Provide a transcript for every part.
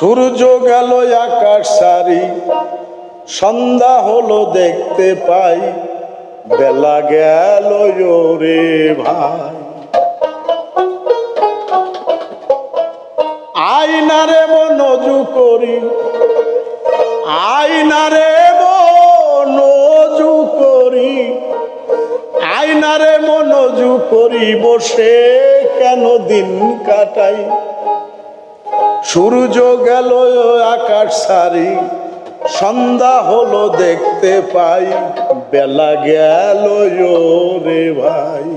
সূর্য গেল আকাশ সারি, সন্ধ্যা হলো দেখতে পাই, বেলা গেল রে ভাই। আইনারে মনজু করি আইনারে মনজু করি আইনারে মনজু করি, বসে কেন দিন কাটাই? সূর্য গেল আকাশ সারি সন্ধ্যা হলো দেখতে পাই বেলা গেল রে ভাই।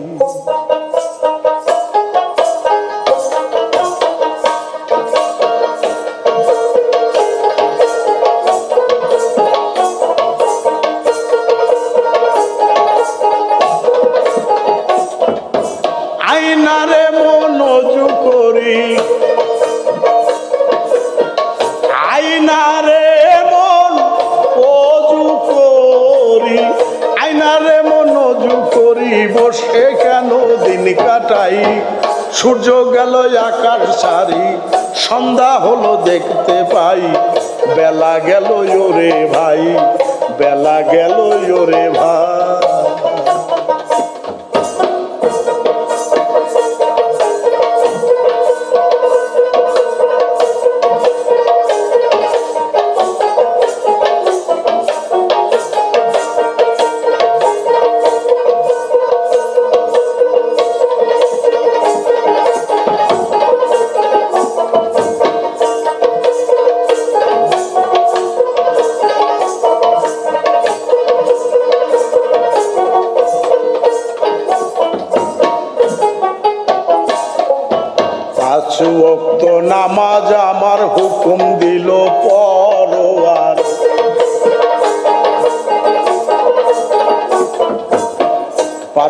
আইনারে করি বসে কেন দিন কাটাই? সূর্য গেল আকার সারি, সন্ধ্যা হলো দেখতে পাই। বেলা গেল ওরে ভাই, বেলা গেল ওরে ভাই।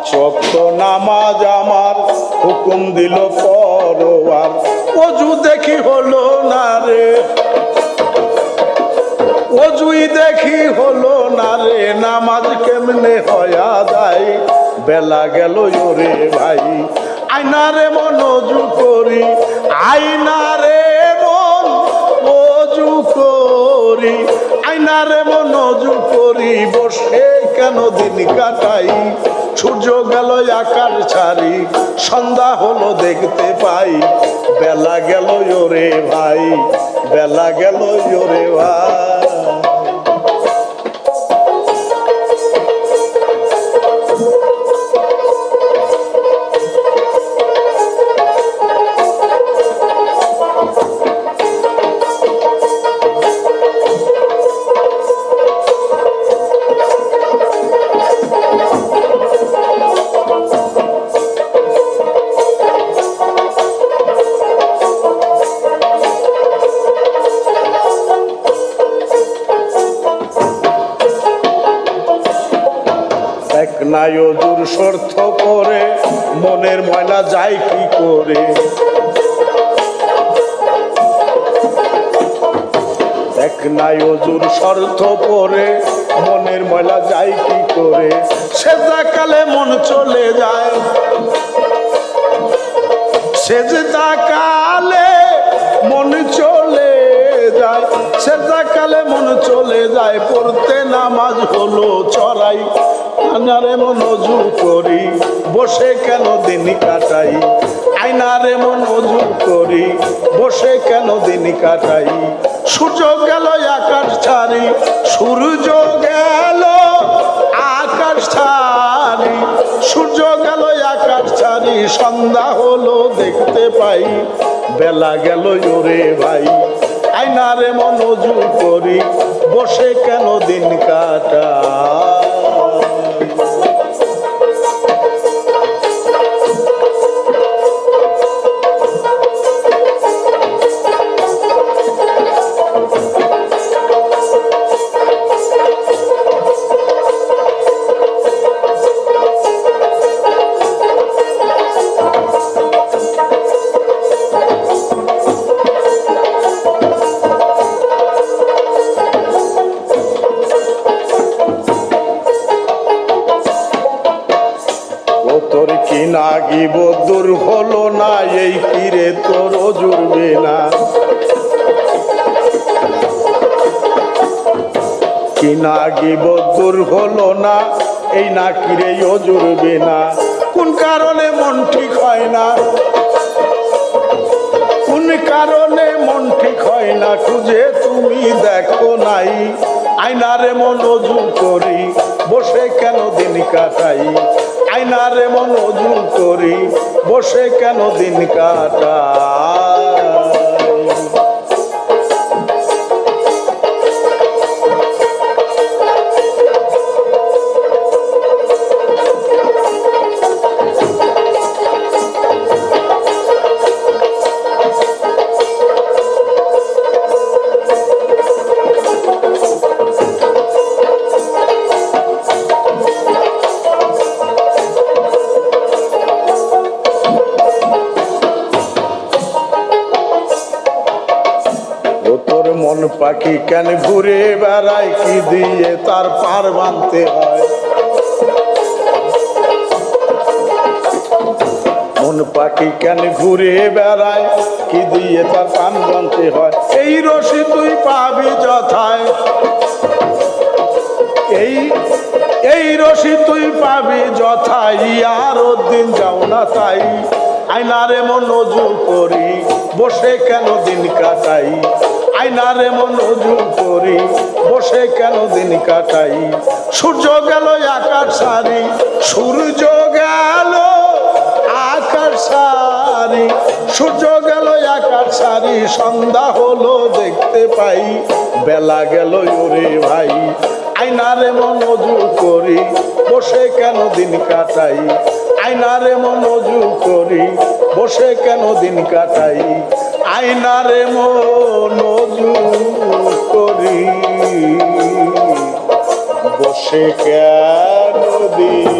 পাঁচ নামাজ আমার হুকুম দিল পরোয়ার অজু দেখি হলো না রে। অজুই দেখি হলো না রে, নামাজ কেমনে হয়া যায়? বেলা গেল ওরে ভাই আইনারে মন অজু করি আইনারে মন অজু করি আইনারে মন অজু করি, বসে কেন দিন কাটাই? সূর্য গেল আকার ছাড়ি, সন্ধ্যা হলো দেখতে পাই। বেলা গেল ভাই, বেলা গেল ওরে ভাই। নাই অজুর স্বার্থ করে, মনের ময়লা যায় কি করে? এক নাই অজুর স্বার্থ পরে মনের ময়লা যায় কি করে? সেজা কালে মন চলে যায়। সেজদা কালে মন চলে যায় সেজদা কালে মন চলে যায়, পড়তে চড়াই আনারে মনোজু করি, বসে কেন দিন কাটাই? আইনারে মনোজু করি, বসে কেন দিন কাটাই? সূর্য গেল, আকাশ ছাড়ি, সূর্য গেল, আকাশ ছাড়ি। সূর্য গেল, আকাশ ছাড়ি, সন্ধ্যা হলো দেখতে পাই, বেলা গেল, ওরে ভাই। আইনারে মনোজু করি, বসে কেন দিন কাটা লাগিব, দূর হলো না এই কিরে তোর জুড়বে না কিনা গিব দূর হলো না এই না কিরে জুড়বে না কোন কারণে মন ঠিক হয় না? কোন কারণে মন ঠিক হয় না? খুঁজে তুমি দেখো নাই। আইনারে মন অজু করি, বসে কেন দিন কাটাই? আয়নারে মনোযোগ করি বসে কেন দিন কাটাই পাখি কেন ঘুরে বেড়ায়? কি দিয়ে তার পার বানতে হয়? মন পাখি কেন ঘুরে বেড়ায়? কি দিয়ে তার পান বানতে হয়? এই রশি তুই পাবি যথায়। এই এই রশি তুই পাবি যথাই আর দিন যাও না তাই। আয়নারে মন অজু করি, বসে কেন দিন কাটাই? আয়নারে মন অজু করি। বসে কেন দিন কাটাই? সূর্য গেল, আকাশ সারি। সূর্য গেল, আকাশ সারি। সূর্য গেল, আকাশ সারি। সন্ধ্যা হলো, দেখতে পাই। বেলা গেল, ওরে ভাই। আয়নারে মনোজু করি। বসে কেন দিন কাটাই? আয়নারে মনোজু করি। বসে কেন দিন কাটাই? আয়নারে মনোজু করি। বসে কেন দিন